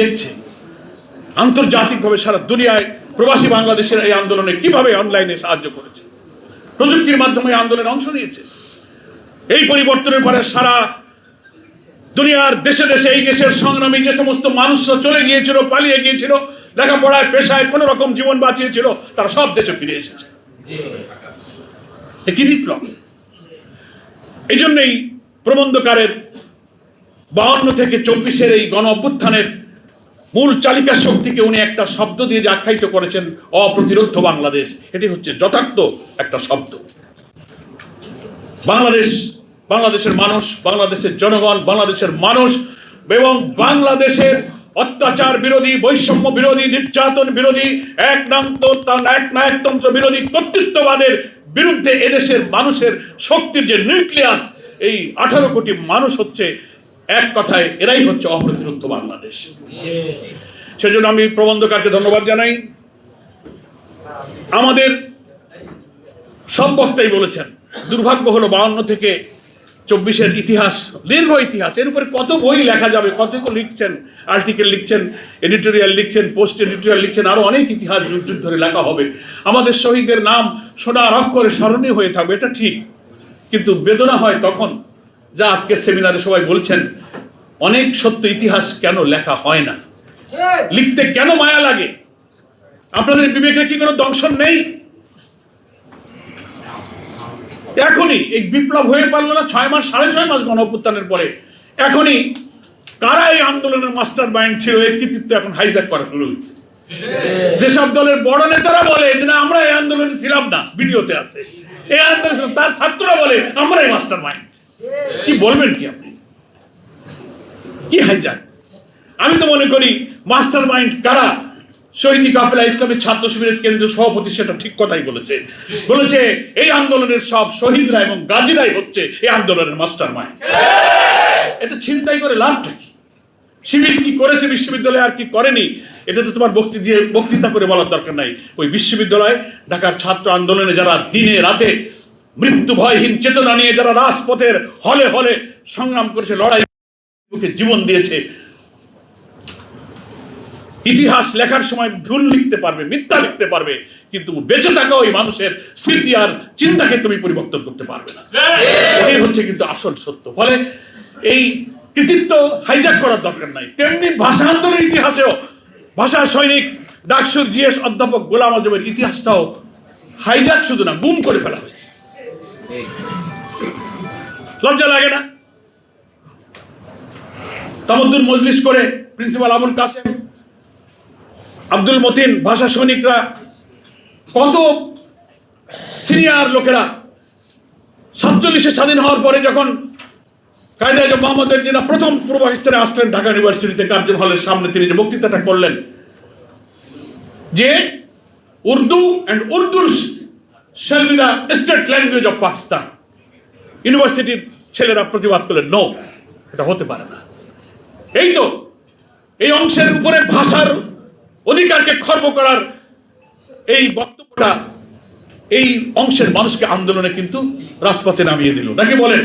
দেখছে। আন্তর্জাতিকভাবে সারা দুনিয়ায় প্রবাসী বাংলাদেশের এই আন্দোলনে কীভাবে অনলাইনে সাহায্য করেছে? প্রযুক্তির মাধ্যমে আন্দোলনে অংশ নিয়েছে। এই পরিবর্তনের পরে সারা দুনিয়ার দেশে দেশে এই দেশের সংগ্রামী যে সমস্ত মানুষরা চলে গিয়েছিল, পালিয়ে গিয়েছিল, লেখাপড়ায়, পেশায় কোনো রকম জীবন বাঁচিয়েছিল, তারা সব দেশে ফিরে এসেছে। একই বিপ্লব? এই জন্যই প্রবন্ধকারের বাউন্ন থেকে চব্বিশের এই গণ অভ্যুত্থানের মূল চালিকা শক্তিকে উনি একটা শব্দ দিয়ে যে আখ্যায়িত করেছেন অপ্রতিরোধ বাংলাদেশ, এটি হচ্ছে যথার্থ একটা শব্দ। বাংলাদেশ, বাংলাদেশের মানুষ, বাংলাদেশের জনগণ, বাংলাদেশের মানুষ এবং বাংলাদেশের অত্যাচার বিরোধী, বৈষম্য বিরোধী, নির্যাতন বিরোধী এক নান্ত এক নায়কতন্ত্র বিরোধী, কর্তৃত্ববাদের বিরুদ্ধে এদেশের মানুষের শক্তির যে নিউক্লিয়াস, এই আঠারো কোটি মানুষ হচ্ছে এক কথায় এরাই হচ্ছে অপ্রতিরোধ বাংলাদেশ। সেজন্য আমি প্রবন্ধকারকে ধন্যবাদ জানাই। আমাদের সব বক্তাই বলেছেন, দুর্ভাগ্য হলো বাউন্ন থেকে চব্বিশের ইতিহাস, দীর্ঘ ইতিহাস, এর উপরে কত বই লেখা যাবে, কত লিখছেন আর্টিকেল লিখছেন এডিটোরিয়াল লিখছেন পোস্ট এডিটোরিয়াল লিখছেন, আরও অনেক ইতিহাস যুগ যুগ ধরে লেখা হবে। আমাদের শহীদের নাম সোনার অক্ষরে স্মরণীয় হয়ে থাকবে, এটা ঠিক। কিন্তু বেদনা হয় তখন যা আজকে সেমিনারে সবাই বলছেন, অনেক সত্য ইতিহাস কেন লেখা হয় না? লিখতে কেন মায়া লাগে? আপনাদের বিবেকের কি কোনো দংশন নেই? এখনই, এই বিপ্লব হয়ে পারল না ছয় মাস, সাড়ে ছয় মাস গণঅভ্যুত্থানের পরে। এখনই, কারা এই আন্দোলনের মাস্টার মাইন্ড ছিল? এর কৃতিত্ব এখন হাইজ্যাক করা শুরু হয়েছে। যেসব দলের বড় নেতারা বলে যে, না, আমরা এই আন্দোলনে ছিলাম না, ভিডিওতে আছে। এই আন্দোলন তার ছাত্ররা বলে, আমরা এই মাস্টার মাইন্ড কি বলবেন কি আপনি? কি হাইজ্যাক আমি তো মনে করি মাস্টার মাইন্ড কারা? শহীদ কাফেলা ইসলামের ছাত্র শিবিরের কেন্দ্রীয় সভাপতি সেটা ঠিক কথাই বলেছে। বলেছে এই আন্দোলনের সব শহীদরা এবং গাজীরাই হচ্ছে এই আন্দোলনের মাস্টার মাইন্ড এটা ছিনতাই করে লাভটা কি? শিবির কি করেছে বিশ্ববিদ্যালয়ে আর কি করেনি? এটা তো তোমার বক্তৃতা দিয়ে বক্তৃতা করে বলার দরকার নাই। ওই বিশ্ববিদ্যালয় ঢাকার ছাত্র আন্দোলনে যারা দিনে রাতে মৃত্যু ভয়হীন চেতনা নিয়ে যারা রাজপথের হলে হলে সংগ্রাম করেছে, লড়াই জীবন দিয়েছে, ইতিহাস লেখার সময় ভুল লিখতে পারবে, মিথ্যা লিখতে পারবে, কিন্তু বেঁচে থাকা ওই মানুষের স্মৃতি আর চিন্তাকে তুমি পরিবর্তন করতে পারবে না। এটাই হচ্ছে কিন্তু আসল সত্য। ফলে এই কৃতিত্ব হাইজ্যাক করার দরকার নাই। তেমনি ভাষা আন্দোলনের ইতিহাসেও ভাষা সৈনিক ডাকসুর জিএস অধ্যাপক গোলাম আজমের ইতিহাসটাও হাইজ্যাক শুধু না, গুম করে ফেলা হয়েছে। লজ্জা লাগে না? তামদ্দুল মজলিস করে প্রিন্সিপাল আবুল কাসেম আব্দুল মতিন ভাষা সৈনিকরা, কত সিনিয়র লোকেরা সাতচল্লিশে স্বাধীন হওয়ার পরে যখন কায়দা আজম মোহাম্মদের যিনি প্রথম পূর্ব পাকিস্তানে আসলেন ঢাকা ইউনিভার্সিটিতে কার্জন হলের সামনে তিনি যে বক্তৃতাটা করলেন, যে Urdu and উর্দুর shall be the state language of Pakistan ইউনিভার্সিটির ছেলেরা প্রতিবাদ করলেন নো এটা হতে পারে না। এই তো, এই অংশের উপরে ভাষার অধিকারকে খর্ব করার এই বক্তব্যটা এই অংশের মানুষকে আন্দোলনে কিন্তু রাজপথে নামিয়ে দিল। নাকি বলেন?